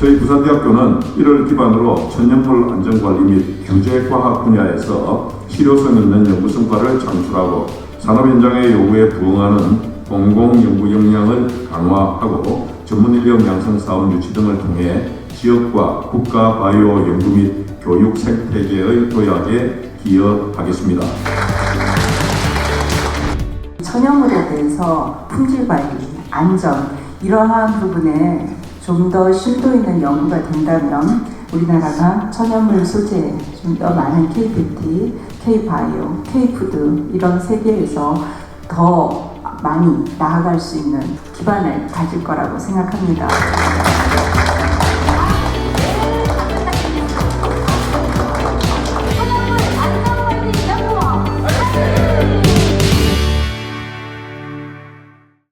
저희 부산대학교는 이를 기반으로 천연물 안전관리 및 경제과학 분야에서 실효성 있는 연구 성과를 창출하고 산업 현장의 요구에 부응하는 공공연구 역량을 강화하고 전문 인력 양성 사업 유치 등을 통해 지역과 국가 바이오 연구 및 교육 생태계의 도약에 기여하겠습니다. 천연물에 대해서 품질 관리, 안전 이러한 부분에 좀 더 심도 있는 연구가 된다면 우리나라가 천연물 소재 좀 더 많은 KBT, K바이오, K푸드 이런 세계에서 더 많이 나아갈 수 있는 기반을 가질 거라고 생각합니다.